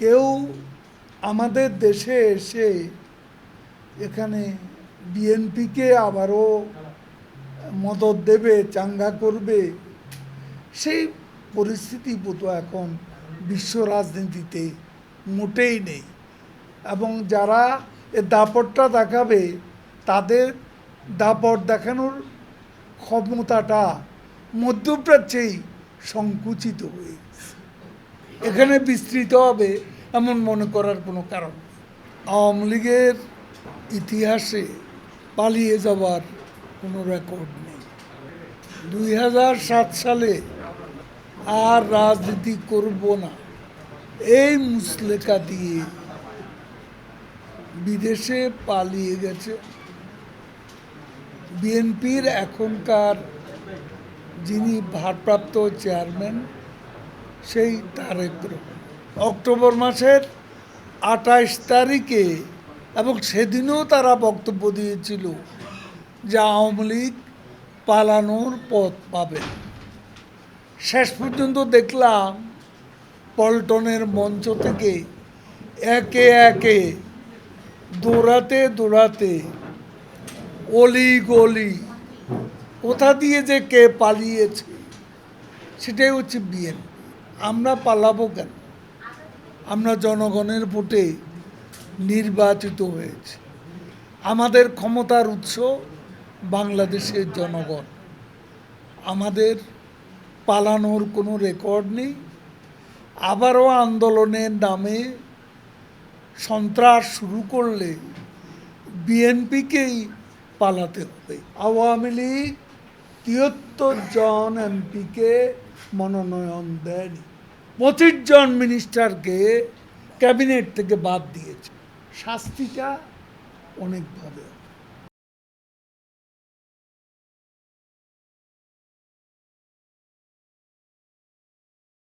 কেউ আমাদের দেশে এসে এখানে বিএনপিকে আবারও মদত দেবে, চাঙ্গা করবে, সেই পরিস্থিতি বোধ এখন বিশ্ব রাজনীতিতে মোটেই নেই এবং যারা এ দাপটটা দেখাবে, তাদের দাপট দেখানোর ক্ষমতাটা মধ্যপ্রাচ্যেই সংকুচিত হয়ে গেছে। এখানে বিস্তৃত হবে এমন মনে করার কোনো কারণ। আওয়ামী লীগের ইতিহাসে পালিয়ে যাওয়ার কোনো রেকর্ড নেই। দুই হাজার সাত সালে আর রাজনীতি করব না। এই মুসলেকা দিয়ে বিদেশে পালিয়ে গেছে। বিএনপির এখনকার যিনি ভারপ্রাপ্ত চেয়ারম্যান সেই তারেক অক্টোবর মাসের আঠাশ তারিখে এবং সেদিনও তারা বক্তব্য দিয়েছিল যে আওয়ামী লীগ পালানোর পথ পাবে। শেষ পর্যন্ত দেখলাম পল্টনের মঞ্চ থেকে একে একে দৌড়াতে দৌড়াতে অলি গলি কোথা দিয়ে যে কে পালিয়েছে, সেটাই হচ্ছে বিএন আমরা পালাবো কেন? আমরা জনগণের ভোটে নির্বাচিত হয়েছে। আমাদের ক্ষমতার উৎস বাংলাদেশের জনগণ। আমাদের পালানোর কোনো রেকর্ড নেই। আবারও আন্দোলনের নামে সন্ত্রাস শুরু করলে বিএনপিকেই পালাতে হবে। আওয়ামী লীগ তিয়াত্তর জন এমপিকে মনোনয়ন দেয়নি পঁচিশ জন মিনিস্টারকে ক্যাবিনেট থেকে বাদ দিয়েছে শাস্তিটা অনেকভাবে।